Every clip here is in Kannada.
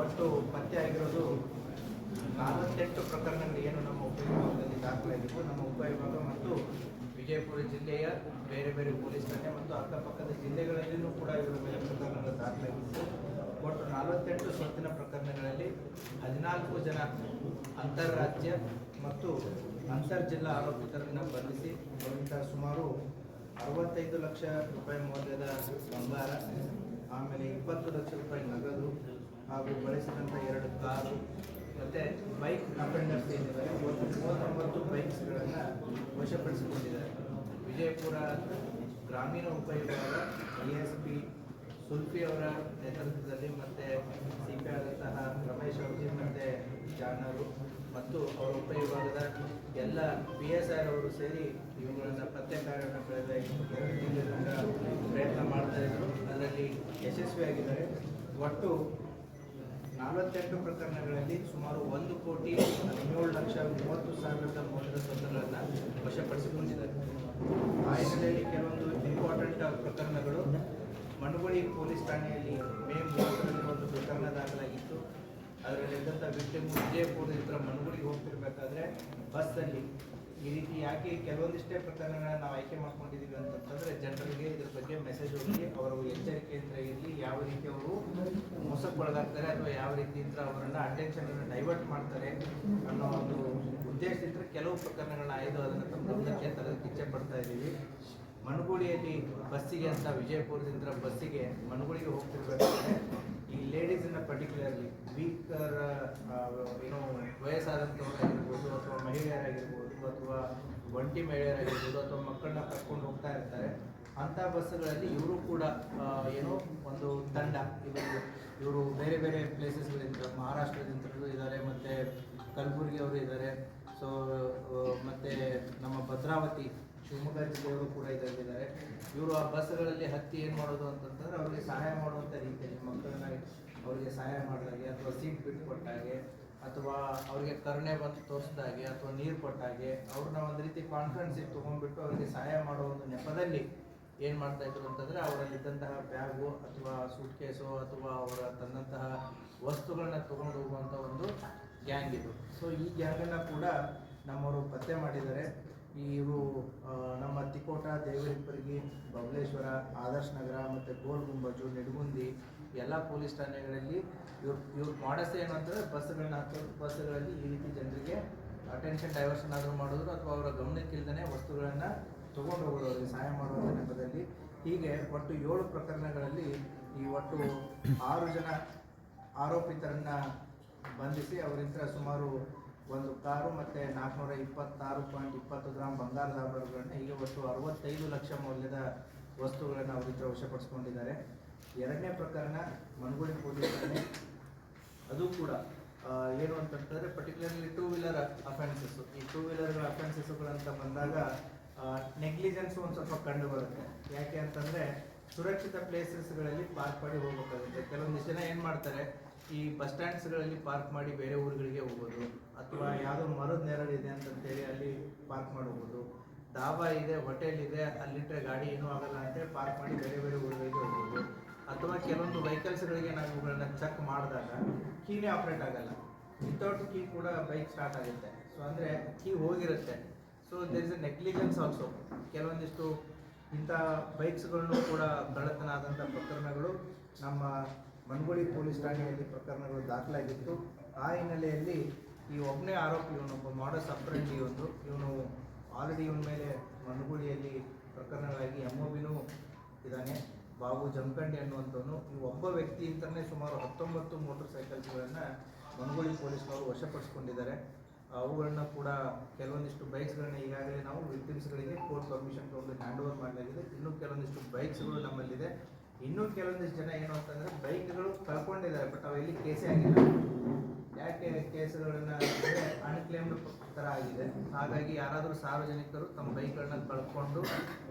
ಒಟ್ಟು ಪತ್ತೆ ಆಗಿರೋದು ನಲವತ್ತೆಂಟು ಪ್ರಕರಣಗಳು ಏನು ನಮ್ಮ ಉಪವಿಭಾಗದಲ್ಲಿ ದಾಖಲಾಗಿದ್ದು ನಮ್ಮ ಉಪವಿಭಾಗ ಮತ್ತು ವಿಜಯಪುರ ಜಿಲ್ಲೆಯ ಬೇರೆ ಬೇರೆ ಪೊಲೀಸ್ ಠಾಣೆ ಮತ್ತು ಅಕ್ಕಪಕ್ಕದ ಜಿಲ್ಲೆಗಳಲ್ಲಿಯೂ ಕೂಡ ಇವರ ಮೇಲೆ ಪ್ರಕರಣಗಳು ದಾಖಲಾಗಿದ್ದು ಒಟ್ಟು ನಲವತ್ತೆಂಟು ಸ್ವತ್ತಿನ ಪ್ರಕರಣಗಳಲ್ಲಿ ಹದಿನಾಲ್ಕು ಜನ ಅಂತಾರಾಜ್ಯ ಮತ್ತು ಅಂತರ್ ಜಿಲ್ಲಾ ಆರೋಪಿತರನ್ನು ಬಂಧಿಸಿ, ಅವರಿಂದ ಸುಮಾರು ಅರವತ್ತೈದು ಲಕ್ಷ ರೂಪಾಯಿ ಮೌಲ್ಯದ ಬಂಗಾರ, ಆಮೇಲೆ ಇಪ್ಪತ್ತು ಲಕ್ಷ ರೂಪಾಯಿ ನಗದು ಹಾಗೂ ಬಳಸಿದಂಥ ಎರಡು ಕಾರು ಮತ್ತು ಬೈಕ್ ಅಫೆಂಡರ್ಸ್ ಏನಿದ್ದಾರೆ ಒಂದು ಮೂವತ್ತೊಂಬತ್ತು ಬೈಕ್ಸ್ಗಳನ್ನು ವಶಪಡಿಸಿಕೊಂಡಿದ್ದಾರೆ. ವಿಜಯಪುರ ಗ್ರಾಮೀಣ ಉಪಯೋಗದ ಐ ಎಸ್ ಪಿ ಸುಲ್ಫಿ ಅವರ ನೇತೃತ್ವದಲ್ಲಿ ಮತ್ತು ಸಿ ಆದಂತಹ ರಮೇಶ್ ಅವ್ರಜಿ ಮತ್ತು ಜಾಣರು ಮತ್ತು ಅವರ ಉಪವಿಭಾಗದ ಎಲ್ಲ ಪಿ ಎಸ್ ಆರ್ ಅವರು ಸೇರಿ ಇವುಗಳನ್ನು ಪತ್ತೆ ಕಾರ್ಯವನ್ನು ಪ್ರಯತ್ನ ಮಾಡ್ತಾ ಇದ್ದರು. ಅದರಲ್ಲಿ ಯಶಸ್ವಿಯಾಗಿದ್ದಾರೆ. ಒಟ್ಟು ನಲವತ್ತೆಂಟು ಪ್ರಕರಣಗಳಲ್ಲಿ ಸುಮಾರು ಒಂದು ಕೋಟಿ ಹದಿನೇಳು ಲಕ್ಷ ಮೂವತ್ತು ಸಾವಿರದ ಮೌಲ್ಯದ ಸ್ವತ್ತುಗಳನ್ನು ವಶಪಡಿಸಿಕೊಂಡಿದ್ದಾರೆ ಆ ಹಿನ್ನೆಲೆಯಲ್ಲಿ ಕೆಲವೊಂದು ಇಂಪಾರ್ಟೆಂಟ್ ಪ್ರಕರಣಗಳು ಮಣಗುಳಿ ಪೊಲೀಸ್ ಠಾಣೆಯಲ್ಲಿ ಮೇ ಮೂವತ್ತರಲ್ಲಿ ಒಂದು ಪ್ರಕರಣ ದಾಖಲಾಗಿತ್ತು. ಅದರಲ್ಲಿದ್ದಂಥ ವಿಕ್ಟಿಮ್ ಹತ್ರ ಮಣಗುಳಿಗೆ ಹೋಗ್ತಿರ್ಬೇಕಾದ್ರೆ ಬಸ್ಸಲ್ಲಿ. ಈ ರೀತಿ ಯಾಕೆ ಕೆಲವೊಂದಿಷ್ಟೇ ಪ್ರಕರಣಗಳನ್ನು ನಾವು ಆಯ್ಕೆ ಮಾಡ್ಕೊಂಡಿದ್ದೀವಿ ಅಂತಂತಂದ್ರೆ ಜನರಿಗೆ ಇದ್ರ ಬಗ್ಗೆ ಮೆಸೇಜ್ ಹೋಗಿ ಅವರು ಎಚ್ಚರಿಕೆಯಿಂದ ಇರಲಿ, ಯಾವ ರೀತಿ ಅವರು ಮೋಸಕ್ಕೊಳಗಾಗ್ತಾರೆ ಅಥವಾ ಯಾವ ರೀತಿ ಇದ್ರೆ ಅವರನ್ನ ಅಟೆನ್ಷನ್ ಡೈವರ್ಟ್ ಮಾಡ್ತಾರೆ ಅನ್ನೋ ಒಂದು ಉದ್ದೇಶದಿಂದ ಕೆಲವು ಪ್ರಕರಣಗಳನ್ನ ಆಯ್ದು ಅದನ್ನು ತಮ್ಮ ಗಮನಕ್ಕೆ ತರೋದಕ್ಕೆ ಇಚ್ಛೆ ಪಡ್ತಾ ಇದ್ದೀವಿ. ಮಣಗುಳಿಯಲ್ಲಿ ಬಸ್ಸಿಗೆ ಅಂತ ವಿಜಯಪುರದಿಂದ ಬಸ್ಸಿಗೆ ಮಣಗುಳಿಗೆ ಹೋಗ್ತಿರ್ಬೇಕಾದ್ರೆ ಈ ಲೇಡೀಸನ್ನ ಪರ್ಟಿಕ್ಯುಲರ್ಲಿ ವೀಕರ್ ಏನು ವಯಸ್ಸಾದಂಥವರಾಗಿರ್ಬೋದು ಅಥವಾ ಮಹಿಳೆಯರಾಗಿರ್ಬೋದು ಅಥವಾ ಒಂಟಿ ಮಹಿಳೆಯರಾಗಿರ್ಬೋದು ಅಥವಾ ಮಕ್ಕಳನ್ನ ಕರ್ಕೊಂಡು ಹೋಗ್ತಾ ಇರ್ತಾರೆ. ಅಂಥ ಬಸ್ಸುಗಳಲ್ಲಿ ಇವರು ಕೂಡ ಏನೋ ಒಂದು ತಂಡ. ಇವರು ಇವರು ಬೇರೆ ಬೇರೆ ಪ್ಲೇಸಸ್ಗಳಿಂದ ಮಹಾರಾಷ್ಟ್ರದಿಂದ ಇದ್ದಾರೆ, ಮತ್ತು ಕಲಬುರಗಿ ಅವರು ಇದ್ದಾರೆ. ಸೊ ಮತ್ತು ನಮ್ಮ ಭದ್ರಾವತಿ, ಶಿವಮೊಗ್ಗ ಜಿಲ್ಲೆಯವರು ಕೂಡ ಇದರಲ್ಲಿದ್ದಾರೆ ಇವರು ಆ ಬಸ್ಗಳಲ್ಲಿ ಹತ್ತಿ ಏನು ಮಾಡೋದು ಅಂತಂದ್ರೆ, ಅವರಿಗೆ ಸಹಾಯ ಮಾಡುವಂಥ ರೀತಿಯಲ್ಲಿ ಮಕ್ಕಳನ್ನ ಅವರಿಗೆ ಸಹಾಯ ಮಾಡಿದಾಗೆ, ಅಥವಾ ಸೀಟ್ ಬಿಟ್ಟು ಕೊಟ್ಟಾಗೆ, ಅಥವಾ ಅವರಿಗೆ ಕರುಣೆ ಬಂದು ತೋರಿಸಿದಾಗೆ, ಅಥವಾ ನೀರು ಕೊಟ್ಟಾಗೆ, ಅವ್ರನ್ನ ಒಂದು ರೀತಿ ಕಾನ್ಫಿಡೆನ್ಸಿಗೆ ತೊಗೊಂಡ್ಬಿಟ್ಟು ಅವರಿಗೆ ಸಹಾಯ ಮಾಡೋ ಒಂದು ನೆಪದಲ್ಲಿ ಏನು ಮಾಡ್ತಾ ಇದ್ರು ಅಂತಂದರೆ ಅವರಲ್ಲಿದ್ದಂತಹ ಬ್ಯಾಗು ಅಥವಾ ಸೂಟ್ ಕೇಸು ಅಥವಾ ಅವರ ತಂದಂತಹ ವಸ್ತುಗಳನ್ನ ತೊಗೊಂಡು ಹೋಗುವಂಥ ಒಂದು ಗ್ಯಾಂಗ್ ಇದು. ಸೊ ಈ ಗ್ಯಾಂಗನ್ನು ಕೂಡ ನಮ್ಮವರು ಪತ್ತೆ ಮಾಡಿದ್ದಾರೆ. ಇವರು ನಮ್ಮ ತಿಕೋಟ ದೇವರಿಪ್ಪರಿಗೆ ಬಬಲೇಶ್ವರ, ಆದರ್ಶ್ ನಗರ ಮತ್ತು ಗೋಲ್ ಗುಂಬಜು, ನಿಡಗುಂದಿ ಎಲ್ಲ ಪೊಲೀಸ್ ಠಾಣೆಗಳಲ್ಲಿ ಇವ್ರು ಇವ್ರು ಮಾಡಸ್ ಏನು ಅಂತಂದರೆ ಬಸ್ಗಳನ್ನ ಹಾಕೋದು ಬಸ್ಗಳಲ್ಲಿ ಈ ರೀತಿ ಜನರಿಗೆ ಅಟೆನ್ಷನ್ ಡೈವರ್ಷನ್ ಆದರೂ ಮಾಡಿದ್ರು ಅಥವಾ ಅವರ ಗಮನಕ್ಕಿಲ್ದೇ ವಸ್ತುಗಳನ್ನು ತೊಗೊಂಡು ಹೋಗೋದು ಅವ್ರಿಗೆ ಸಹಾಯ ನೆಪದಲ್ಲಿ ಹೀಗೆ ಒಟ್ಟು ಏಳು ಪ್ರಕರಣಗಳಲ್ಲಿ ಈ ಒಟ್ಟು ಆರು ಜನ ಆರೋಪಿತರನ್ನ ಬಂಧಿಸಿ ಅವರಿಂದ ಸುಮಾರು ಒಂದು ಕಾರು ಮತ್ತು ನಾಲ್ಕುನೂರ ಇಪ್ಪತ್ತಾರು ಪಾಯಿಂಟ್ ಇಪ್ಪತ್ತು ಗ್ರಾಮ್ ಬಂಗಾರದ ಆಭರಣಗಳನ್ನ ಈಗ ಒಟ್ಟು ಅರವತ್ತೈದು ಲಕ್ಷ ಮೌಲ್ಯದ ವಸ್ತುಗಳನ್ನು ಅವರಿಂದ ವಶಪಡಿಸ್ಕೊಂಡಿದ್ದಾರೆ. ಎರಡನೇ ಪ್ರಕರಣ ಮನಗುಳಿ ಪೊಲೀಸ್ ಠಾಣೆ. ಅದು ಕೂಡ ಏನು ಅಂತಂತಂದರೆ ಪರ್ಟಿಕ್ಯುಲರ್ಲಿ ಟೂ ವೀಲರ್ ಅಫೆನ್ಸಸ್ಸು ಈ ಟೂ ವೀಲರ್ ಅಫೆನ್ಸಸ್ಸುಗಳಂತ ಬಂದಾಗ ನೆಗ್ಲಿಜೆನ್ಸ್ ಒಂದು ಸ್ವಲ್ಪ ಕಂಡು ಬರುತ್ತೆ. ಯಾಕೆ ಅಂತಂದರೆ ಸುರಕ್ಷಿತ ಪ್ಲೇಸಸ್ಗಳಲ್ಲಿ ಪಾರ್ಕ್ ಮಾಡಿ ಹೋಗ್ಬೇಕಾಗುತ್ತೆ. ಕೆಲವೊಂದಿಷ್ಟು ಜನ ಏನು ಮಾಡ್ತಾರೆ, ಈ ಬಸ್ ಸ್ಟ್ಯಾಂಡ್ಸ್ಗಳಲ್ಲಿ ಪಾರ್ಕ್ ಮಾಡಿ ಬೇರೆ ಊರುಗಳಿಗೆ ಹೋಗೋದು ಅಥವಾ ಯಾವುದೋ ಮರದ ನೆರಳಿದೆ ಅಂತಂತೇಳಿ ಅಲ್ಲಿ ಪಾರ್ಕ್ ಮಾಡಿ ಹೋಗೋದು ಡಾಬಾ ಇದೆ ಹೋಟೆಲ್ ಇದೆ ಅಲ್ಲಿಟ್ಟರೆ ಗಾಡಿ ಏನೂ ಆಗಲ್ಲ ಅಂತೇಳಿ ಪಾರ್ಕ್ ಮಾಡಿ ಬೇರೆ ಬೇರೆ ಊರುಗಳಿಗೆ ಹೋಗ್ಬೋದು. ಅಥವಾ ಕೆಲವೊಂದು ವೆಹಿಕಲ್ಸ್ಗಳಿಗೆ ನಾವು ಇವುಗಳನ್ನ ಚೆಕ್ ಮಾಡಿದಾಗ ಕೀನೇ ಆಪ್ರೇಟ್ ಆಗಲ್ಲ. ವಿತೌಟ್ ಕೀ ಕೂಡ ಬೈಕ್ ಸ್ಟಾರ್ಟ್ ಆಗುತ್ತೆ. ಸೊ ಅಂದರೆ ಕೀ ಹೋಗಿರುತ್ತೆ. So there is a negligence also ಕೆಲವೊಂದಿಷ್ಟು ಇಂಥ ಬೈಕ್ಸ್ಗಳನ್ನು ಕೂಡ ಕಳ್ಳತನ ಆದಂಥ ಪ್ರಕರಣಗಳು ನಮ್ಮ ಮನ್ಗುಳಿ ಪೊಲೀಸ್ ಠಾಣೆಯಲ್ಲಿ ಪ್ರಕರಣಗಳು ದಾಖಲಾಗಿತ್ತು. ಆ ಹಿನ್ನೆಲೆಯಲ್ಲಿ ಈ ಒಬ್ಬನೇ ಆರೋಪಿ ಇವನೊಬ್ಬ ಮಾಡೋ ಅಪ್ರೆಂಡಿ ಒಂದು. ಇವನು ಆಲ್ರೆಡಿ ಇವನ ಮೇಲೆ ಮನ್ಗುಳಿಯಲ್ಲಿ ಪ್ರಕರಣಗಳಾಗಿ ಎಂ ಒ ಇದ್ದಾನೆ. ಬಾಬು ಜಮಖಂಡಿ ಅನ್ನುವಂಥವನು. ಈ ಒಬ್ಬ ವ್ಯಕ್ತಿ ಅಂತಲೇ ಸುಮಾರು ಹತ್ತೊಂಬತ್ತು ಮೋಟರ್ ಸೈಕಲ್ಸ್ಗಳನ್ನು ಮನ್ಗುಳಿ ಪೊಲೀಸ್ನವರು ವಶಪಡಿಸ್ಕೊಂಡಿದ್ದಾರೆ. ಅವುಗಳನ್ನ ಕೂಡ ಕೆಲವೊಂದಿಷ್ಟು ಬೈಕ್ಸ್ಗಳನ್ನ ಈಗಾಗಲೇ ನಾವು ವಿಕ್ಟಿಮ್ಸ್ಗಳಿಗೆ ಕೋರ್ಟ್ ಪರ್ಮಿಷನ್ ತೊಗೊಂಡು ಹ್ಯಾಂಡ್ ಓವರ್ ಮಾಡಲಾಗಿದೆ ಇನ್ನೂ ಕೆಲವೊಂದಿಷ್ಟು ಬೈಕ್ಸ್ಗಳು ನಮ್ಮಲ್ಲಿದೆ. ಇನ್ನೂ ಕೆಲವೊಂದಿಷ್ಟು ಜನ ಏನು ಅಂತಂದ್ರೆ ಬೈಕ್ಗಳು ಕಳ್ಕೊಂಡಿದ್ದಾರೆ ಬಟ್ ಅವೆಲ್ಲಿ ಕೇಸೇ ಆಗಿಲ್ಲ. ಯಾಕೆ ಕೇಸುಗಳನ್ನ ಅನ್ಕ್ಲೇಮ್ಡ್ ಥರ ಆಗಿದೆ. ಹಾಗಾಗಿ ಯಾರಾದರೂ ಸಾರ್ವಜನಿಕರು ತಮ್ಮ ಬೈಕ್ಗಳನ್ನ ಕಳ್ಕೊಂಡು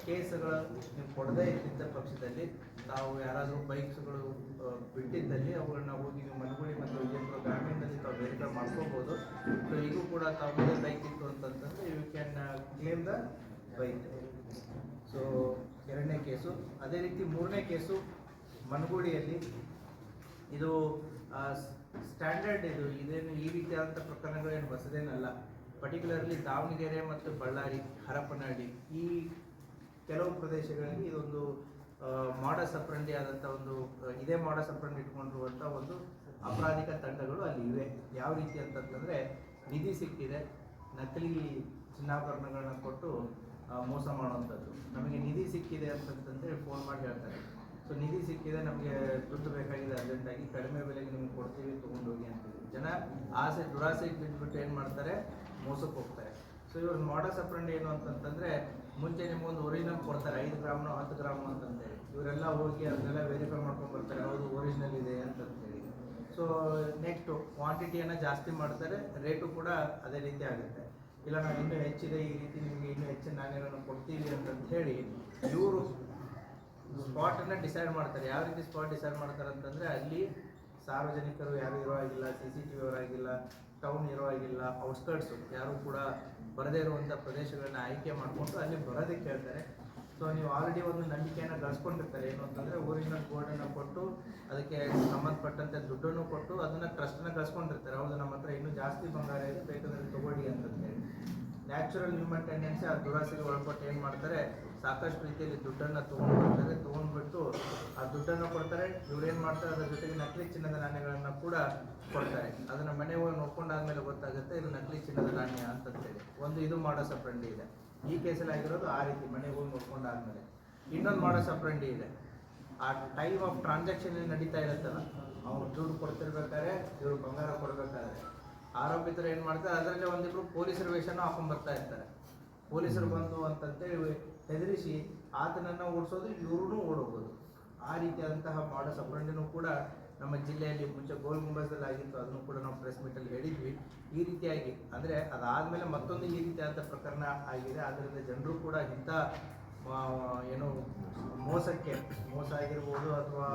ಕೇಸುಗಳು ನೀವು ಕೊಡದೇ ಇದ್ದ ಪಕ್ಷದಲ್ಲಿ ನಾವು ಯಾರಾದರೂ ಬೈಕ್ಸ್ಗಳು ಬಿಟ್ಟಿದ್ದಲ್ಲಿ ಅವುಗಳನ್ನ ಹೋಗಿ ನೀವು ಮನಗುಳಿ ಮತ್ತು ವಿಜಯಪುರ ಗ್ರಾಮೀಣದಲ್ಲಿ ತಾವು ವೆರಿಫೈ ಮಾಡ್ಕೋಬಹುದು ಸೊ ಈಗೂ ಕೂಡ ತಾವು ಬೈಕ್ ಇತ್ತು ಅಂತಂದ್ರೆ you can claim the bike so ಎರಡನೇ ಕೇಸು. ಅದೇ ರೀತಿ ಮೂರನೇ ಕೇಸು ಮನಗೂಡಿಯಲ್ಲಿ. ಇದು ಸ್ಟ್ಯಾಂಡರ್ಡ್ ಇದು. ಇದೇನು ಈ ರೀತಿಯಾದಂಥ ಪ್ರಕರಣಗಳೇನು ಹೊಸದೇನಲ್ಲ. ಪರ್ಟಿಕ್ಯುಲರ್ಲಿ ದಾವಣಗೆರೆ ಮತ್ತು ಬಳ್ಳಾರಿ, ಹರಪನಹಳ್ಳಿ. ಈ ಕೆಲವು ಪ್ರದೇಶಗಳಲ್ಲಿ ಇದೊಂದು ಮಾಡಸ್ ಅಪ್ರಂಡಿ ಆದಂಥ ಒಂದು, ಇದೇ ಮಾಡಸ್ ಅಪ್ರಂಡಿ ಇಟ್ಕೊಂಡಿರುವಂಥ ಒಂದು ಅಪರಾಧಿಕ ತಂಡಗಳು ಅಲ್ಲಿ ಇವೆ. ಯಾವ ರೀತಿ ಅಂತಂತಂದರೆ ನಿಧಿ ಸಿಕ್ಕಿದೆ. ನಕಲಿ ಚಿನ್ನಾಭರಣಗಳನ್ನ ಕೊಟ್ಟು ಮೋಸ ಮಾಡುವಂಥದ್ದು. ನಮಗೆ ನಿಧಿ ಸಿಕ್ಕಿದೆ ಅಂತಂತಂದರೆ ಫೋನ್ ಮಾಡಿ ಹೇಳ್ತಾರೆ. ಸೊ ನಿಧಿ ಸಿಕ್ಕಿದೆ, ನಮಗೆ ದುಡ್ಡು ಬೇಕಾಗಿದೆ, ಅರ್ಜೆಂಟಾಗಿ ಕಡಿಮೆ ಬೆಲೆಗೆ ನಿಮ್ಗೆ ಕೊಡ್ತೀವಿ, ತೊಗೊಂಡೋಗಿ ಅಂತೀವಿ ಜನ ಆಸೆ, ದುರಾಸೆ ಬಿಟ್ಬಿಟ್ಟು ಏನು ಮಾಡ್ತಾರೆ? ಮೋಸಕ್ಕೆ ಹೋಗ್ತಾರೆ. ಸೊ ಇವ್ರ ಮಾಡಸ್ ಅಪ್ರಂಡ್ ಏನು ಅಂತಂತಂದರೆ, ಮುಂಚೆ ನಿಮ್ಗೊಂದು ಒರಿಜಿನಲ್ ಕೊಡ್ತಾರೆ, ಐದು ಗ್ರಾಮ್ನೋ, ಹತ್ತು ಗ್ರಾಮು ಅಂತಂತೇಳಿ. ಇವರೆಲ್ಲ ಹೋಗಿ ಅದನ್ನೆಲ್ಲ ವೆರಿಫೈ ಮಾಡ್ಕೊಂಡು ಬರ್ತಾರೆ, ಹೌದು ಒರಿಜಿನಲ್ ಇದೆ ಅಂತಂತೇಳಿ. ಸೊ ನೆಕ್ಸ್ಟು ಕ್ವಾಂಟಿಟಿಯನ್ನು ಜಾಸ್ತಿ ಮಾಡ್ತಾರೆ ರೇಟು ಕೂಡ ಅದೇ ರೀತಿ ಆಗುತ್ತೆ. ಇಲ್ಲ, ನಾನು ಇನ್ನೂ ಹೆಚ್ಚಿದೆ, ಈ ರೀತಿ ನಿಮಗೆ ಇನ್ನೂ ಹೆಚ್ಚಿನ ನಾಣ್ಯಗಳನ್ನು ಕೊಡ್ತೀವಿ ಅಂತ ಹೇಳಿ ಇವರು ಸ್ಪಾಟನ್ನು ಡಿಸೈಡ್ ಮಾಡ್ತಾರೆ. ಯಾವ ರೀತಿ ಸ್ಪಾಟ್ ಡಿಸೈಡ್ ಮಾಡ್ತಾರೆ ಅಂತಂದರೆ ಅಲ್ಲಿ ಸಾರ್ವಜನಿಕರು ಯಾರು ಇರೋ ಆಗಿಲ್ಲ ಸಿ ಸಿ ಟಿ ವಿ ಅವರಾಗಿಲ್ಲ ಟೌನ್ ಇರೋ ಆಗಿಲ್ಲ ಔಟ್ಸ್ಕರ್ಟ್ಸು ಯಾರು ಕೂಡ ಬರದೇ ಇರುವಂಥ ಪ್ರದೇಶಗಳನ್ನ ಆಯ್ಕೆ ಮಾಡಿಕೊಂಡು ಅಲ್ಲಿ ಬರೋದಕ್ಕೆ ಹೇಳ್ತಾರೆ ಸೊ ನೀವು ಆಲ್ರೆಡಿ ಒಂದು ನಂಬಿಕೆಯನ್ನು ಗಳಿಸ್ಕೊಂಡಿರ್ತಾರೆ. ಏನು ಅಂತಂದರೆ ಊರಿನ ಬೋರ್ಡನ್ನು ಕೊಟ್ಟು, ಅದಕ್ಕೆ ಸಂಬಂಧಪಟ್ಟಂತೆ ದುಡ್ಡನ್ನು ಕೊಟ್ಟು, ಅದನ್ನು ಟ್ರಸ್ಟನ್ನ ಗಳಿಸ್ಕೊಂಡಿರ್ತಾರೆ. ಹೌದು ನಮ್ಮ ಹತ್ರ ಇನ್ನೂ ಜಾಸ್ತಿ ಬಂಗಾರ ಇದೆ, ಬೇಕಾದ್ರೆ ನ್ಯಾಚುರಲ್ ಹ್ಯೂಮನ್ ಟೆಂಡೆನ್ಸಿ ಆ ದುರಾಸೆಗೆ ಒಳಪಟ್ಟು ಏನು ಮಾಡ್ತಾರೆ? ಸಾಕಷ್ಟು ರೀತಿಯಲ್ಲಿ ದುಡ್ಡನ್ನು ತೊಗೊಂಡ್ಬಿಡ್ತಾರೆ. ತೊಗೊಂಡ್ಬಿಟ್ಟು ಆ ದುಡ್ಡನ್ನು ಕೊಡ್ತಾರೆ. ಇವ್ರು ಏನು ಮಾಡ್ತಾರೆ? ಅದರ ಜೊತೆಗೆ ನಕಲಿ ಚಿನ್ನದ ನಾಣ್ಯಗಳನ್ನು ಕೂಡ ಕೊಡ್ತಾರೆ. ಅದನ್ನು ಮನೆ ಹೋಗಿ ನೋಡ್ಕೊಂಡಾದ್ಮೇಲೆ ಗೊತ್ತಾಗುತ್ತೆ ಇದು ನಕಲಿ ಚಿನ್ನದ ನಾಣ್ಯ ಅಂತಂತೇಳಿ ಒಂದು ಇದು ಮಾಡೋ ಸಪ್ರಂಡಿ ಇದೆ. ಈ ಕೇಸಲ್ಲಿ ಆಗಿರೋದು ಆ ರೀತಿ ಮನೆ ಹೋಗಿ ನೋಡ್ಕೊಂಡಾದ್ಮೇಲೆ. ಇನ್ನೊಂದು ಮಾಡೋ ಸಪ್ರಂಡಿ ಇದೆ. ಆ ಟೈಮ್ ಆಫ್ ಟ್ರಾನ್ಸಾಕ್ಷನ್ ನಡೀತಾ ಇರುತ್ತಲ್ಲ, ಅವ್ರು ದುಡ್ಡು ಕೊಡ್ತಿರ್ಬೇಕಾದ್ರೆ, ಇವ್ರು ಬಂಗಾರ ಕೊಡ್ಬೇಕಾದ್ರೆ. ಆರೋಪಿತರು ಏನು ಮಾಡ್ತಾರೆ ಅದರಲ್ಲಿ ಒಂದಿಬ್ರು ಪೊಲೀಸರ ವೇಷನೂ ಹಾಕೊಂಡು ಬರ್ತಾ ಇರ್ತಾರೆ. ಪೊಲೀಸರು ಬಂದು ಅಂತಂತೇಳಿ ಹೆದರಿಸಿ ಆತನನ್ನು ಓಡಿಸೋದು ಇವ್ರೂ ಓಡೋಗೋದು. ಆ ರೀತಿಯಾದಂತಹ ಮಾಡೋ ಸಪ್ರಂಡಿನೂ ಕೂಡ ನಮ್ಮ ಜಿಲ್ಲೆಯಲ್ಲಿ ಮುಂಚೆ ಗೋಲ್ ಗುಂಬಜಲ್ಲಿ ಆಗಿತ್ತು ಅದನ್ನು ಕೂಡ ನಾವು ಪ್ರೆಸ್ ಮೀಟಲ್ಲಿ ಹೇಳಿದ್ವಿ. ಈ ರೀತಿಯಾಗಿ ಅಂದರೆ ಅದಾದಮೇಲೆ ಮತ್ತೊಂದು ಈ ರೀತಿಯಾದಂಥ ಪ್ರಕರಣ ಆಗಿದೆ. ಆದ್ದರಿಂದ ಜನರು ಕೂಡ ಇಂಥ ಏನು ಮೋಸಕ್ಕೆ ಮೋಸ ಆಗಿರ್ಬೋದು ಅಥವಾ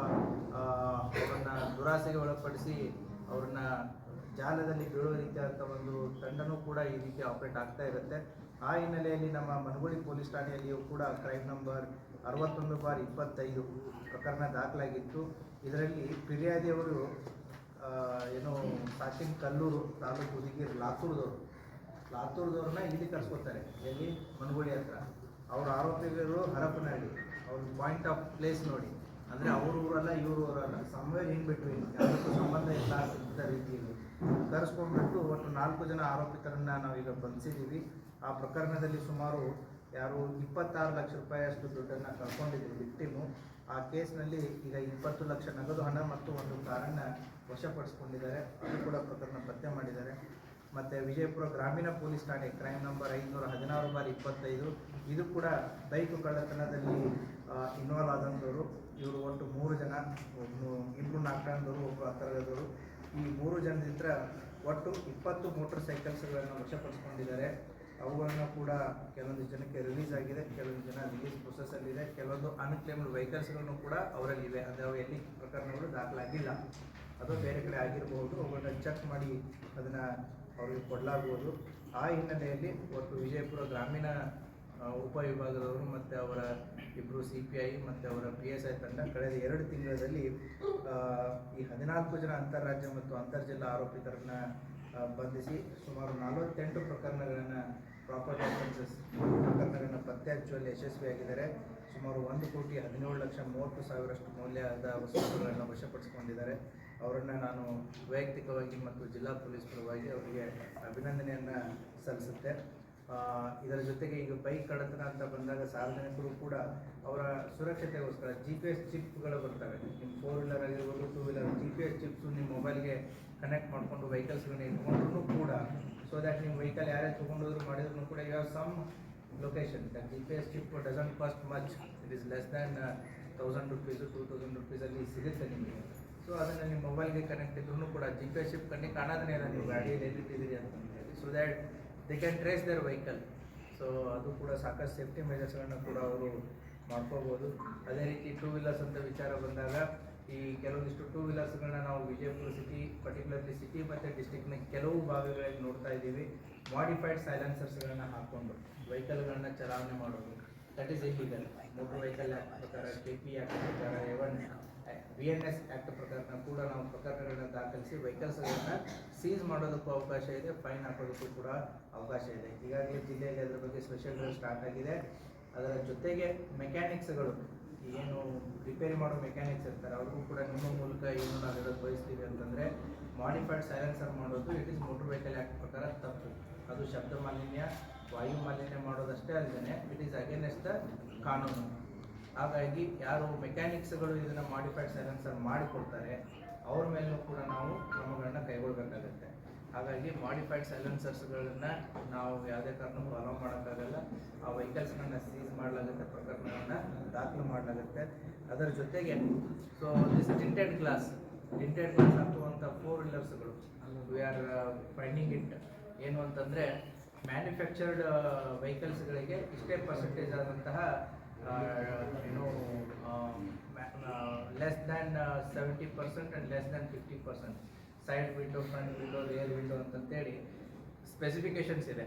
ಅವರನ್ನು ದುರಾಸೆಗೆ ಒಳಪಡಿಸಿ ಅವ್ರನ್ನ ಜಾಲದಲ್ಲಿ ಬೀಳೋ ರೀತಿಯಾದಂಥ ಒಂದು ತಂಡನೂ ಕೂಡ ಈ ರೀತಿ ಆಪರೇಟ್ ಆಗ್ತಾ ಇರುತ್ತೆ. ಆ ಹಿನ್ನೆಲೆಯಲ್ಲಿ ನಮ್ಮ ಮನಗುಳಿ ಪೊಲೀಸ್ ಠಾಣೆಯಲ್ಲಿಯೂ ಕೂಡ ಕ್ರೈಮ್ ನಂಬರ್ ಅರವತ್ತೊಂದು ಬಾರ್ ಇಪ್ಪತ್ತೈದು ಪ್ರಕರಣ ದಾಖಲಾಗಿತ್ತು. ಇದರಲ್ಲಿ ಫಿರ್ಯಾದಿಯವರು ಏನು ಸಾಕಿನ್ ಕಲ್ಲೂರು ತಾಲೂಕು ಹುದುಗಿರಿ ಲಾತೂರದವರು. ಲಾತೂರ್ದವ್ರನ್ನ ಇಲ್ಲಿ ಕರ್ಸ್ಕೊತಾರೆ, ಎಲ್ಲಿ? ಮನಗುಳಿ ಹತ್ರ. ಅವ್ರ ಆರೋಪಿಗಳು ಹರಪನಹಳ್ಳಿ. ಅವ್ರ ಪಾಯಿಂಟ್ ಆಫ್ ಪ್ಲೇಸ್ ನೋಡಿ. ಅಂದರೆ ಅವ್ರ ಊರಲ್ಲ, ಇವ್ರ ಊರಲ್ಲ. ಸಮಯ ಬಿಟ್ವೀನ್ ಯಾವುದಕ್ಕೂ ಸಂಬಂಧ ಇಲ್ಲ ಅಂತ ರೀತಿಯಲ್ಲಿ. ಕರೆಸ್ಕೊಂಡ್ಬಿಟ್ಟು ಒಟ್ಟು ನಾಲ್ಕು ಜನ ಆರೋಪಿತರನ್ನ ನಾವೀಗ ಬಂಧಿಸಿದ್ದೀವಿ ಆ ಪ್ರಕರಣದಲ್ಲಿ ಸುಮಾರು ಯಾರು ಇಪ್ಪತ್ತಾರು ಲಕ್ಷ ರೂಪಾಯಿಯಷ್ಟು ದುಡ್ಡನ್ನು ಕಳ್ಕೊಂಡಿದ್ರು ವಿಕ್ಟಿಮು ಆ ಕೇಸ್ನಲ್ಲಿ ಈಗ ಇಪ್ಪತ್ತು ಲಕ್ಷ ನಗದು ಹಣ ಮತ್ತು ಒಂದು ಕಾರನ್ನು ವಶಪಡಿಸ್ಕೊಂಡಿದ್ದಾರೆ. ಅದು ಕೂಡ ಪ್ರಕರಣ ಪತ್ತೆ ಮಾಡಿದ್ದಾರೆ. ಮತ್ತು ವಿಜಯಪುರ ಗ್ರಾಮೀಣ ಪೊಲೀಸ್ ಠಾಣೆ ಕ್ರೈಮ್ ನಂಬರ್ ಐದುನೂರ ಹದಿನಾರು ಬಾರಿ ಇಪ್ಪತ್ತೈದು. ಇದು ಕೂಡ ಬೈಕ್ ಕಳ್ಳತನದಲ್ಲಿ ಇನ್ವಾಲ್ವ್ ಆದಂಥವರು. ಇವರು ಒಟ್ಟು ಮೂರು ಜನ ಇಬ್ಬರು ನಾಲ್ಕು ಒಬ್ಬರು ಹತ್ತರದವರು. ಈ ಮೂರು ಜನದಿಂದ ಒಟ್ಟು ಇಪ್ಪತ್ತು ಮೋಟರ್ ಸೈಕಲ್ಸ್ಗಳನ್ನು ವಶಪಡಿಸ್ಕೊಂಡಿದ್ದಾರೆ. ಅವುಗಳನ್ನು ಕೂಡ ಕೆಲವೊಂದು ಜನಕ್ಕೆ ರಿಲೀಸ್ ಆಗಿದೆ, ಕೆಲವೊಂದು ಜನ ರಿಲೀಸ್ ಪ್ರೊಸೆಸಲ್ಲಿದೆ ಕೆಲವೊಂದು ಅನ್ಕ್ಲೇಮ್ಡ್ ವೆಹಿಕಲ್ಸ್ಗಳನ್ನು ಕೂಡ ಅವರಲ್ಲಿವೆ ಅಂದರೆ ಅವು ಎಲ್ಲಿ ಪ್ರಕರಣಗಳು ದಾಖಲಾಗಿಲ್ಲ. ಅದು ಬೇರೆ ಕಡೆ ಆಗಿರಬಹುದು ಅವುಗಳನ್ನ ಚೆಕ್ ಮಾಡಿ ಅದನ್ನು ಅವರಿಗೆ ಕೊಡಲಾಗುವುದು. ಆ ಹಿನ್ನೆಲೆಯಲ್ಲಿ ಒಟ್ಟು ವಿಜಯಪುರ ಗ್ರಾಮೀಣ ಉಪವಿಭಾಗದವರು ಮತ್ತು ಅವರ ಇಬ್ಬರು ಸಿ ಪಿ ಐ ಮತ್ತು ಅವರ ಪಿ ಎಸ್ ಐ ತಂಡ ಕಳೆದ ಎರಡು ತಿಂಗಳಲ್ಲಿ ಈ ಹದಿನಾಲ್ಕು ಜನ ಅಂತಾರಾಜ್ಯ ಮತ್ತು ಅಂತರ್ಜಿಲ್ಲಾ ಆರೋಪಿತರನ್ನ ಬಂಧಿಸಿ ಸುಮಾರು ನಲವತ್ತೆಂಟು ಪ್ರಕರಣಗಳನ್ನು ಪ್ರಾಪರ್ಟಿ ಅಫೆನ್ಸಸ್ ಪ್ರಕರಣಗಳನ್ನು ಪತ್ತೆ ಹಚ್ಚುವಲ್ಲಿ ಯಶಸ್ವಿಯಾಗಿದ್ದಾರೆ. ಸುಮಾರು ಒಂದು ಕೋಟಿ ಹದಿನೇಳು ಲಕ್ಷ ಮೂವತ್ತು ಸಾವಿರಷ್ಟು ಮೌಲ್ಯದ ವಸ್ತುಗಳನ್ನು ವಶಪಡಿಸಿಕೊಂಡಿದ್ದಾರೆ. ಅವರನ್ನು ನಾನು ವೈಯಕ್ತಿಕವಾಗಿ ಮತ್ತು ಜಿಲ್ಲಾ ಪೊಲೀಸ್ ಪರವಾಗಿ ಅವರಿಗೆ ಅಭಿನಂದನೆಯನ್ನು ಸಲ್ಲಿಸುತ್ತೆ ಇದರ ಜೊತೆಗೆ ಈಗ ಬೈಕ್ ಕಳ್ಳತನ ಅಂತ ಬಂದಾಗ ಸಾರ್ವಜನಿಕರು ಕೂಡ ಅವರ ಸುರಕ್ಷತೆಗೋಸ್ಕರ ಜಿ ಪಿ ಎಸ್ ಚಿಪ್ಗಳು ಬರ್ತವೆ. ನಿಮ್ಮ ಫೋರ್ ವೀಲರ್ ಆಗಿರ್ಬೋದು two wheeler G P S chips ನಿಮ್ಮ ಮೊಬೈಲ್ಗೆ ಕನೆಕ್ಟ್ ಮಾಡಿಕೊಂಡು ವೆಹಿಕಲ್ಸ್ಗಳನ್ನ ಇಟ್ಕೊಂಡ್ರು ಕೂಡ ಸೊ ದ್ಯಾಟ್ ನಿಮ್ಮ ವೆಹಿಕಲ್ ಯಾರೇ ತೊಗೊಂಡೋದ್ರು ಮಾಡಿದ್ರು ಕೂಡ have some location the G P S chip doesn't cost much it is less than thousand rupees two thousand ರುಪೀಸಲ್ಲಿ ಸಿಗುತ್ತೆ ನಿಮಗೆ. ಸೊ ಅದನ್ನು ನಿಮ್ಮ ಮೊಬೈಲ್ಗೆ ಕನೆಕ್ಟ್ ಇದ್ರೂ ಕೂಡ ಜಿ ಪಿ ಎಸ್ ಚಿಪ್ ಕಣ್ಣಿ ಕಾಣೋದನ್ನೇ ಇಲ್ಲ. ನೀವು ಗಾಡಿಯಲ್ಲಿ ಎಲ್ಲಿಟ್ಟಿದ್ದೀರಿ ಅಂತ ಹೇಳಿ so that they can trace their vehicle so ಅದು ಕೂಡ ಸಾಕಷ್ಟು ಸೇಫ್ಟಿ ಮೆಜರ್ಸ್ಗಳನ್ನ ಕೂಡ ಅವರು ಮಾಡ್ಕೋಬೋದು. ಅದೇ ರೀತಿ ಟೂ ವೀಲರ್ಸ್ ಅಂತ ವಿಚಾರ ಬಂದಾಗ, ಈ ಕೆಲವೊಂದಿಷ್ಟು ಟೂ ವೀಲರ್ಸ್ಗಳನ್ನ ನಾವು ವಿಜಯಪುರ ಸಿಟಿ ಪರ್ಟಿಕ್ಯುಲರ್ಲಿ ಸಿಟಿ ಮತ್ತು ಡಿಸ್ಟಿಕ್ನ ಕೆಲವು ಭಾಗಗಳಲ್ಲಿ ನೋಡ್ತಾ ಇದ್ದೀವಿ. ಮಾಡಿಫೈಡ್ ಸೈಲೆನ್ಸರ್ಸ್ಗಳನ್ನ ಹಾಕ್ಕೊಂಡು ವೆಹಿಕಲ್ಗಳನ್ನ ಚಲಾವಣೆ ಮಾಡೋದು. That is illegal motor vehicle act ಪ್ರಕಾರ ಕೆ ಪಿ ಆ್ಯಕ್ಟ್ ಪ್ರಕಾರ even B N S act ಪ್ರಕಾರ ಕೂಡ ನಾವು ಪ್ರಕರಣಗಳನ್ನ ದಾಖಲಿಸಿ ವೆಹಿಕಲ್ಸ್ಗಳನ್ನು ಸೀಸ್ ಮಾಡೋದಕ್ಕೂ ಅವಕಾಶ ಇದೆ ಫೈನ್ ಹಾಕೋದಕ್ಕೂ ಕೂಡ ಅವಕಾಶ ಇದೆ. ಈಗಾಗಲೇ ಜಿಲ್ಲೆಯಲ್ಲಿ ಅದರ ಬಗ್ಗೆ ಸ್ಪೆಷಲ್ ಸ್ಟಾರ್ಟ್ ಆಗಿದೆ. ಅದರ ಜೊತೆಗೆ ಮೆಕ್ಯಾನಿಕ್ಸ್ಗಳು ಏನು ರಿಪೇರಿ ಮಾಡೋ ಮೆಕ್ಯಾನಿಕ್ಸ್ ಇರ್ತಾರೆ, ಅವ್ರಿಗೂ ಕೂಡ ನಿಮ್ಮ ಮೂಲಕ ಏನು ನಾವು ಹೇಳೋದು ಬಯಸ್ತೀವಿ ಅಂತಂದರೆ ಮಾಡಿಫೈಡ್ ಸೈಲೆನ್ಸರ್ ಮಾಡೋದು it is motor vehicle act ಪ್ರಕಾರ ತಪ್ಪು. ಅದು ಶಬ್ದ ಮಾಲಿನ್ಯ, ವಾಯು ಮಾಲಿನ್ಯ ಮಾಡೋದಷ್ಟೇ ಅಲ್ಲದೆ ಇಟ್ ಈಸ್ ಅಗೇನೆಸ್ಟ್ ದ ಕಾನೂನು. ಹಾಗಾಗಿ ಯಾರು ಮೆಕ್ಯಾನಿಕ್ಸ್ಗಳು ಇದನ್ನು ಮಾಡಿಫೈಡ್ ಸೈಲೆನ್ಸರ್ ಮಾಡಿಕೊಡ್ತಾರೆ, ಅವ್ರ ಮೇಲೂ ಕೂಡ ನಾವು ಕ್ರಮಗಳನ್ನ ಕೈಗೊಳ್ಬೇಕಾಗತ್ತೆ. ಹಾಗಾಗಿ ಮಾಡಿಫೈಡ್ ಸೈಲೆನ್ಸರ್ಸ್ಗಳನ್ನ ನಾವು ಯಾವುದೇ ಕಾರಣಕ್ಕೂ ಅಲೋ ಮಾಡೋಕ್ಕಾಗಲ್ಲ. ಆ ವೆಹಿಕಲ್ಸ್ಗಳನ್ನ ಸೀಸ್ ಮಾಡಲಾಗುತ್ತೆ ಪ್ರಕರಣಗಳನ್ನ ದಾಖಲು ಮಾಡಲಾಗುತ್ತೆ. ಅದರ ಜೊತೆಗೆ so this tinted glass tinted glass ಹಾಕುವಂಥ ಫೋರ್ ವೀಲರ್ಸ್ಗಳು ವಿ ಆರ್ ಫೈಂಡಿಂಗ್ ಇಟ್ ಏನು ಅಂತಂದರೆ ಮ್ಯಾನುಫ್ಯಾಕ್ಚರ್ಡ್ ವೆಹಿಕಲ್ಸ್ಗಳಿಗೆ ಇಷ್ಟೇ ಪರ್ಸೆಂಟೇಜ್ ಆದಂತಹ ಆ, less than than seventy percent and less than fifty percent side window front window rear window ಅಂತಂತೇಳಿ specifications ಇದೆ.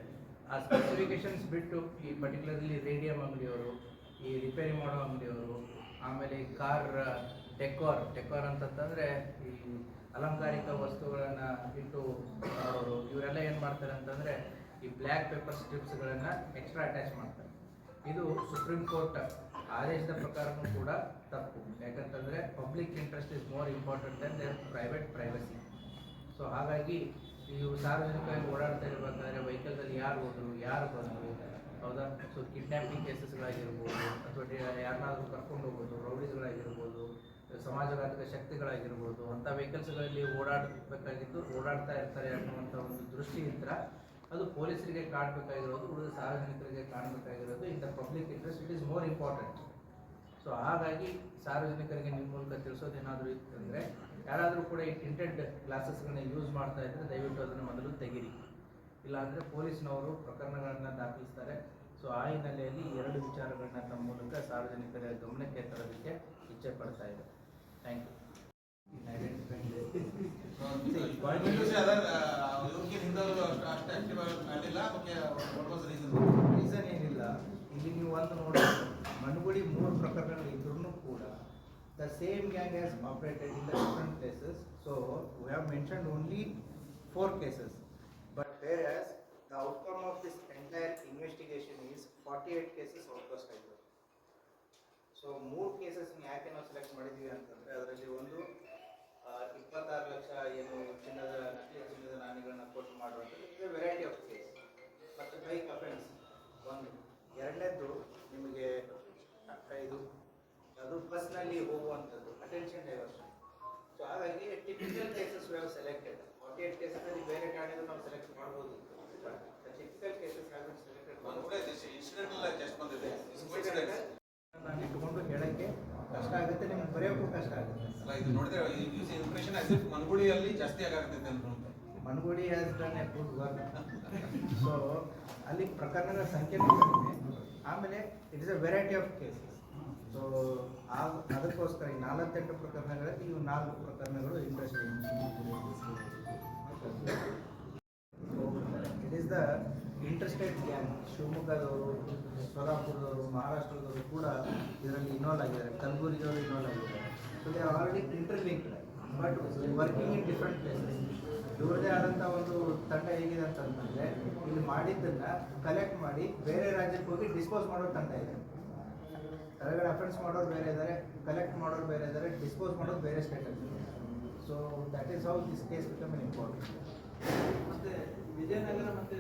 ಆ ಸ್ಪೆಸಿಫಿಕೇಶನ್ಸ್ ಬಿಟ್ಟು ಈ ಪರ್ಟಿಕ್ಯುಲರ್ಲಿ ರೇಡಿಯಂ ಅಂಗಡಿಯವರು ಈ ರಿಪೇರಿ ಮಾಡೋ ಅಂಗಡಿಯವರು ಆಮೇಲೆ ಈ ಕಾರ್ ಡೆಕೋರ್ ಡೆಕೋರ್ ಅಂತಂತಂದರೆ ಈ ಅಲಂಕಾರಿಕ ವಸ್ತುಗಳನ್ನು ಇಟ್ಟು ಮಾಡೋರು ಇವರೆಲ್ಲ ಏನು ಮಾಡ್ತಾರೆ ಅಂತಂದರೆ ಈ ಬ್ಲ್ಯಾಕ್ ಪೇಪರ್ ಸ್ಟ್ರಿಪ್ಸ್ಗಳನ್ನು ಎಕ್ಸ್ಟ್ರಾ ಅಟ್ಯಾಚ್ ಮಾಡ್ತಾರೆ. ಇದು ಸುಪ್ರೀಂ ಕೋರ್ಟ್ ಆದೇಶದ ಪ್ರಕಾರನೂ ಕೂಡ ತಪ್ಪು. ಯಾಕಂತಂದರೆ public interest is more important then their private privacy so ಹಾಗಾಗಿ ನೀವು ಸಾರ್ವಜನಿಕವಾಗಿ ಓಡಾಡ್ತಾ ಇರಬೇಕಾದ್ರೆ ವೆಹಿಕಲ್ದಲ್ಲಿ ಯಾರು ಹೋದ್ರು, ಯಾರು ಬಂದರು, ಹೌದಾ? ಸೊ ಕಿಡ್ನಾಪಿಂಗ್ ಕೇಸಸ್ಗಳಾಗಿರ್ಬೋದು ಅಥವಾ ಯಾರನ್ನಾದರೂ ಕರ್ಕೊಂಡು ಹೋಗೋದು, ರೌಡೀಸ್ಗಳಾಗಿರ್ಬೋದು, ಸಮಾಜಘಾತಕ ಶಕ್ತಿಗಳಾಗಿರ್ಬೋದು, ಅಂಥ ವೆಹಿಕಲ್ಸ್ಗಳಲ್ಲಿ ಓಡಾಡಬೇಕಾಗಿದ್ದು ಓಡಾಡ್ತಾ ಇರ್ತಾರೆ ಅನ್ನುವಂಥ ಒಂದು ದೃಷ್ಟಿಯಿಂದ ಅದು ಪೊಲೀಸರಿಗೆ ಕಾಣಬೇಕಾಗಿರೋದು, ಉಳಿದ ಸಾರ್ವಜನಿಕರಿಗೆ ಕಾಣಬೇಕಾಗಿರೋದು the public interest it is more important so ಹಾಗಾಗಿ ಸಾರ್ವಜನಿಕರಿಗೆ ನಿಮ್ಮ ಮೂಲಕ ತಿಳಿಸೋದೇನಾದರೂ ಇತ್ತಂದರೆ, ಯಾರಾದರೂ ಕೂಡ ಈ ಟಿಂಟೆಡ್ ಗ್ಲಾಸಸ್ಗಳನ್ನ ಯೂಸ್ ಮಾಡ್ತಾ ಇದ್ದರೆ ದಯವಿಟ್ಟು ಅದನ್ನು ಮೊದಲು ತೆಗೀರಿ. ಇಲ್ಲಾಂದರೆ ಪೊಲೀಸ್ನವರು ಪ್ರಕರಣಗಳನ್ನು ದಾಖಲಿಸ್ತಾರೆ. ಸೊ ಆ ಹಿನ್ನೆಲೆಯಲ್ಲಿ ಎರಡು ವಿಚಾರಗಳನ್ನ ತಮ್ಮ ಮೂಲಕ ಸಾರ್ವಜನಿಕರ ಗಮನಕ್ಕೆ ತರೋದಕ್ಕೆ ಇಚ್ಛೆ ಪಡ್ತಾ ಇದೆ thank you Other, uh? Reason ಏನಿಲ್ಲ. ಇಲ್ಲಿ ನೀವು ಒಂದು ನೋಡಿ ಮನುಗುಳಿ ಮೂರು ಪ್ರಕರಣಗಳು ಇದ್ರೂ ಕೂಡ the same gang has operated in the different places so we have mention only four cases but whereas the outcome of this entire investigation is forty eight cases outcast ಆಗಿದೆ ಸೊ ಮೂರು ಕೇಸಸ್ ಯಾಕೆ ನಾವು ಸೆಲೆಕ್ಟ್ ಮಾಡಿದ್ದೀವಿ ಅಂತಂದರೆ ಅದರಲ್ಲಿ ಒಂದು ಇಪ್ಪತ್ತಾರು ಲಕ್ಷ ಏನು ಚಿನ್ನದ ನಕಲಿ ಚಿನ್ನದ ನಾಣ್ಯಗಳನ್ನ ಕೊಟ್ಟು ಮಾಡುವಂಥದ್ದು ವೆರೈಟಿ ಆಫ್ ಕೇಸ್ ಮತ್ತು ಬೈಕ್ ಅಫೆನ್ಸ್ ಒಂದು. ಎರಡನೇದ್ದು ನಿಮಗೆ ಇದು, ಅದು ಬಸ್ನಲ್ಲಿ ಹೋಗುವಂಥದ್ದು ಅಟೆನ್ಷನ್ ಡೈವರ್ಷನ್ ಸೊ ಹಾಗಾಗಿ typical cases we've selected forty eight ಕೇಸಲ್ಲಿ ಬೇರೆ ಠಾಣೆಗಳು ನಾವು ಸೆಲೆಕ್ಟ್ ಮಾಡ್ಬೋದು. Typical cases have selected incident just ಬಂದಿದೆ Coincidence. ನಾನು ಇಟ್ಕೊಂಡು ಹೇಳಕ್ಕೆ ಕಷ್ಟ ಆಗುತ್ತೆ ನಿಮ್ಗೆ ಬರೆಯೋಕ್ಕೂ ಕಷ್ಟ ಆಗುತ್ತೆ ಅಲ್ಲ ಇದು ನೋಡಿದ್ರೆ ಇಂಪ್ರೆಷನ್ ಆಸ್ ಇಫ್ ಮನಗುಳಿಯಲ್ಲಿ ಜಾಸ್ತಿ ಆಗಾಗ್ತೈತೆ ಅಂತ. Managudi has done a good work so ಅಲ್ಲಿ ಪ್ರಕರಣಗಳ ಸಂಖ್ಯೆ ಕಡಿಮೆ ಆಮೇಲೆ it is a variety of cases so ಅದಕ್ಕೋಸ್ಕರ ಈ ನಾಲ್ವತ್ತೆಂಟು ಪ್ರಕರಣಗಳಲ್ಲಿ ಇವು ನಾಲ್ಕು ಪ್ರಕರಣಗಳು interesting it is the interstate gang ಶಿವಮೊಗ್ಗದವರು ಸೋಲಾಪುರದವರು ಮಹಾರಾಷ್ಟ್ರದವರು ಕೂಡ ಇದರಲ್ಲಿ ಇನ್ವಾಲ್ವ್ ಆಗಿದ್ದಾರೆ. ಕಲಬುರಗಿಯವರು ಇನ್ವಾಲ್ವ್ ಆಗಿದ್ದಾರೆ. So they are already interlinked but working in different places ಇವ್ರದೇ ಆದಂಥ ಒಂದು ತಂಡ ಹೇಗಿದೆ ಅಂತಂದರೆ ಇಲ್ಲಿ ಮಾಡಿದ್ದನ್ನ ಕಲೆಕ್ಟ್ ಮಾಡಿ ಬೇರೆ ರಾಜ್ಯಕ್ಕೆ ಹೋಗಿ ಡಿಸ್ಪೋಸ್ ಮಾಡೋ ತಂಡ ಇದೆ. ಹೊರಗಡೆ ಅಫೆನ್ಸ್ ಮಾಡೋರು ಬೇರೆ ಇದ್ದಾರೆ ಕಲೆಕ್ಟ್ ಮಾಡೋರು ಬೇರೆ ಇದ್ದಾರೆ ಡಿಸ್ಪೋಸ್ ಮಾಡೋರು ಬೇರೆ ಸ್ಟೇಟಲ್ಲಿ so that is how this case become in important ಮತ್ತೆ ವಿಜಯನಗರ ಮತ್ತೆ.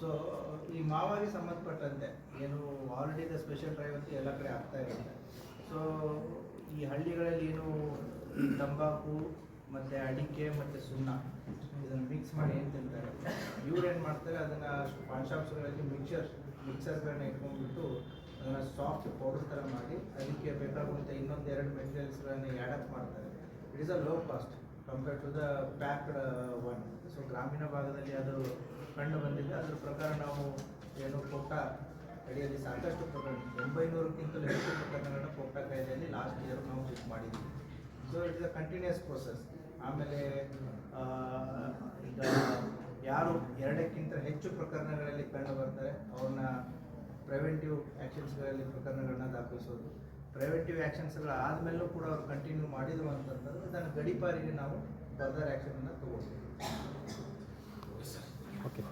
ಸೊ ಈ ಮಾವಾಗಿ ಸಂಬಂಧಪಟ್ಟಂತೆ ಏನು ಆಲ್ರೆಡಿ ದ ಸ್ಪೆಷಲ್ ಡ್ರೈವ್ ಅಂತ ಎಲ್ಲ ಕಡೆ ಆಗ್ತಾ ಇರುತ್ತೆ. ಸೊ ಈ ಹಳ್ಳಿಗಳಲ್ಲಿ ಏನು ತಂಬಾಕು ಮತ್ತು ಅಡಿಕೆ ಮತ್ತು ಸುಣ್ಣ ಇದನ್ನು ಮಿಕ್ಸ್ ಮಾಡಿ ಏನು ತಿಂತಾರೆ? ಇವ್ರು ಏನು ಮಾಡ್ತಾರೆ? ಅದನ್ನು ಪಾನ್ ಶಾಪ್ಸ್ಗಳಲ್ಲಿ ಮಿಕ್ಸರ್ ಮಿಕ್ಸರ್ಗಳನ್ನ ಇಟ್ಕೊಂಡ್ಬಿಟ್ಟು ಅದನ್ನು ಸಾಫ್ಟ್ ಪೌಡರ್ ಥರ ಮಾಡಿ ಅದಕ್ಕೆ ಬೇಕಾಗುವಂಥ ಇನ್ನೊಂದು ಎರಡು ಮೆಟೀರಿಯಲ್ಸ್ಗಳನ್ನ ಆ್ಯಡ್ ಅಪ್ ಮಾಡ್ತಾರೆ. It is a low cost compare to the packed one so ಗ್ರಾಮೀಣ ಭಾಗದಲ್ಲಿ ಅದು ಕಂಡು ಬಂದಿದೆ. ಅದರ ಪ್ರಕಾರ ನಾವು ಏನು ಕೋಟ ಅಡಿಯಲ್ಲಿ ಸಾಕಷ್ಟು ಪ್ರಕರಣ ಒಂಬೈನೂರಕ್ಕಿಂತಲೂ ಹೆಚ್ಚು ಪ್ರಕರಣಗಳನ್ನ ಕೋಟ ಕಾಯ್ದೆಯಲ್ಲಿ ಲಾಸ್ಟ್ ಇಯರ್ ನಾವು ಬುಕ್ ಮಾಡಿದ್ದೀವಿ so it is a continuous process ಆಮೇಲೆ ಈಗ ಯಾರು ಎರಡಕ್ಕಿಂತ ಹೆಚ್ಚು ಪ್ರಕರಣಗಳಲ್ಲಿ ಕಂಡು ಬರ್ತಾರೆ, ಅವ್ರನ್ನ ಪ್ರಿವೆಂಟಿವ್ ಆ್ಯಕ್ಷನ್ಸ್ಗಳಲ್ಲಿ ಪ್ರಕರಣಗಳನ್ನ ದಾಖಲಿಸೋದು. ಪ್ರಿವೆಂಟಿವ್ ಆ್ಯಕ್ಷನ್ಸ್ಗಳು ಆದಮೇಲೂ ಕೂಡ ಅವ್ರು ಕಂಟಿನ್ಯೂ ಮಾಡಿದ್ರು ಅಂತಂದ್ರೆ ಇದನ್ನು ಗಡಿಪಾರಿಗೆ ನಾವು फर्दर एक्शन ना तो ओके